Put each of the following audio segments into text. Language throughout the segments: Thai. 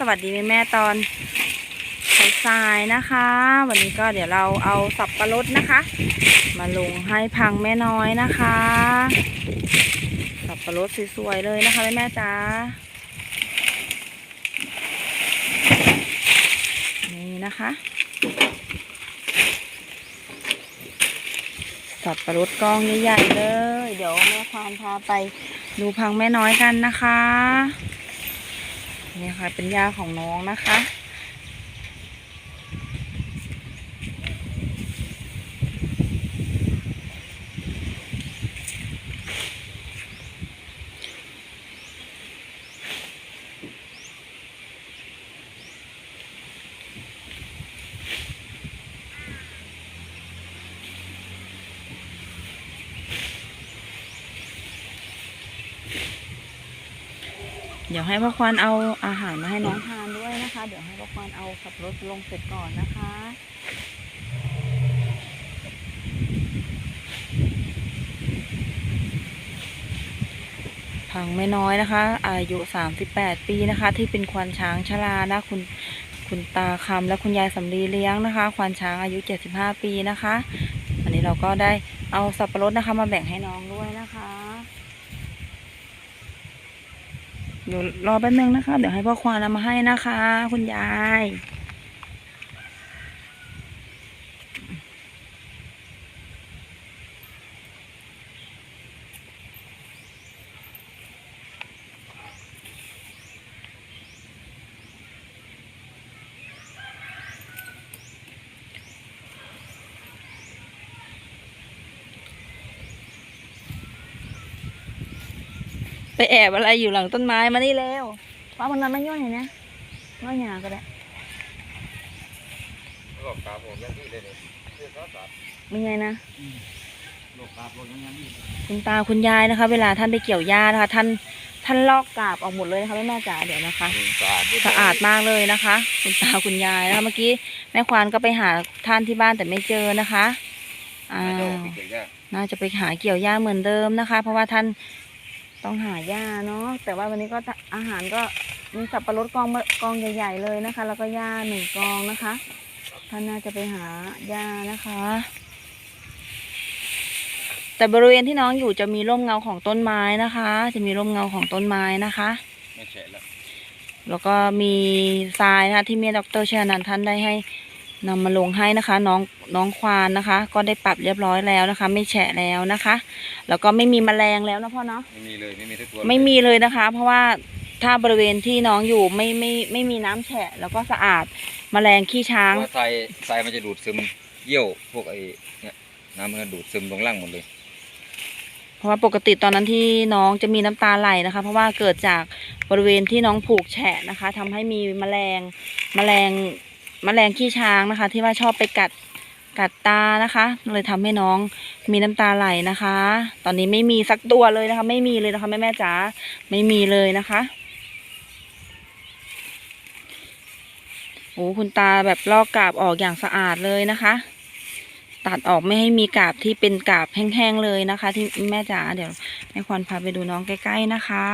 สวัสดีแม่แม่ตอนสายๆนะคะ วันนี้ก็เดี๋ยวเราเอาสับปะรดนะคะ มาลงให้พังแม่น้อยนะคะ สับปะรดสวยๆเลยนะคะแม่แม่จ๋านี่นะคะ สับปะรดกองใหญ่ๆเลย เดี๋ยวแม่ควานพาไปดูพังแม่น้อยกันนะคะ นี่ค่ะเป็นยาของน้องนะคะ เดี๋ยวให้พ่อควานเอาอาหารมาให้น้องทานด้วยนะคะ เดี๋ยวให้พ่อควานเอาสับปะรดลงเสร็จก่อนนะคะพังไม่น้อยนะคะ อายุ 38 ปีนะคะ ที่เป็นควานช้างชรานะคุณคุณตาคำและคุณยายสำลีเลี้ยงนะคะ ควานช้างอายุ 75 ปีนะคะ อันนี้เราก็ได้เอาสับปะรดนะคะ มาแบ่งให้น้องด้วยนะคะ เดี๋ยวรอแป๊บนึงนะคะ เดี๋ยวให้พ่อควานเอามาให้นะคะ คุณยาย ไปแอบอะไรอยู่หลังต้นไม้มานี่แล้วป้ามันนั้นไม่ย่อยนะย่อยหยาก็ได้โรคตาผมยังที่เลยเนี่ยเรื่องสาสเป็นไงนะโรคตาผมยังยังนี่คุณตาคุณยายนะคะ เวลาท่านไปเกี่ยวหญ้านะคะ ท่านท่านลอกกาบออกหมดเลยนะคะแม่แม่จ๋าเดี๋ยวนะคะสะอาดสะอาดมากเลยนะคะ คุณตาคุณยายนะคะเมื่อกี้แม่ควานก็ไปหาท่านที่บ้านแต่ไม่เจอนะคะอ้าไม่โรวคที่เกิดยากน่าจะไปหาเกี่ยวหญ้าเหมือนเดิมนะคะ เพราะว่าท่าน ต้องหาหญ้าเนาะแต่ว่าวันนี้ก็อาหารก็มีสับปะรดกองมะกองใหญ่ๆเลยนะคะ แล้วก็หญ้าหนึ่งกองนะคะท่านน่าจะไปหาหญ้านะคะ แต่บริเวณที่น้องอยู่จะมีร่มเงาของต้นไม้นะคะ จะมีร่มเงาของต้นไม้นะคะไม่แฉะแล้วแล้วก็มีทรายนะคะที่เมียดรชานันท์ท่านได้ให้ นำมาลงให้นะคะ น้องน้องควานนะคะ ก็ได้ปรับเรียบร้อยแล้วนะคะ ไม่แฉะแล้วนะคะ แล้วก็ไม่มีแมลงแล้วนะพ่อเนาะไม่มีเลยไม่มีทุกตัวไม่มีเลยนะคะ เพราะว่าถ้าบริเวณที่น้องอยู่ไม่ไม่ไม่มีน้ำแฉะ แล้วก็สะอาดแมลงขี้ช้างเพราะว่าทรายทรายมันจะดูดซึมเยี่ยวพวกไอ้เนี่ยน้ำมันจะดูดซึมลงล่างหมดเลย เพราะว่าปกติตอนนั้นที่น้องจะมีน้ำตาไหลนะคะ เพราะว่าเกิดจากบริเวณที่น้องผูกแฉะนะคะทำให้มีแมลงแมลง แมลงขี้ช้างนะคะ ที่ว่าชอบไปกัดกัดตานะคะ เลยทำให้น้องมีน้ำตาไหลนะคะ ตอนนี้ไม่มีสักตัวเลยนะคะ ไม่มีเลยนะคะแม่แม่จ๋าไม่มีเลยนะคะโอ้คุณตาแบบลอกกาบออกอย่างสะอาดเลยนะคะ ตัดออกไม่ให้มีกาบที่เป็นกาบแห้งๆเลยนะคะ ที่แม่จ๋าเดี๋ยวแม่ควรพาไปดูน้องใกล้ๆนะคะ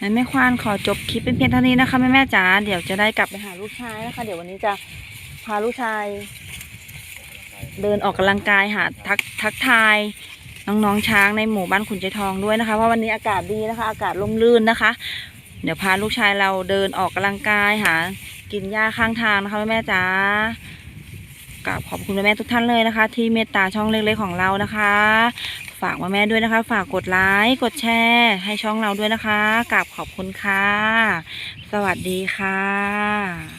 งั้นแม่ควานขอจบคลิปเป็นเพียงเท่านี้นะคะแม่แม่จ๋าเดี๋ยวจะได้กลับไปหาลูกชายนะคะ เดี๋ยววันนี้จะพาลูกชาย เดินออกกำลังกายหาทักทักทายน้องๆช้างในหมู่บ้านขุนใจทองด้วยนะคะ เพราะวันนี้อากาศดีนะคะ อากาศร่มรื่นนะคะ เดี๋ยวพาลูกชายเราเดินออกกำลังกายหา กินหญ้าข้างทางนะคะแม่ๆจ๋า กราบขอบคุณแม่ทุกท่านเลยนะคะ ที่เมตตาช่องเล็กๆของเรานะคะ ฝากมาแม่ด้วยนะคะ ฝากกดไลค์กดแชร์ให้ช่องเราด้วยนะคะกราบขอบคุณค่ะ สวัสดีค่ะ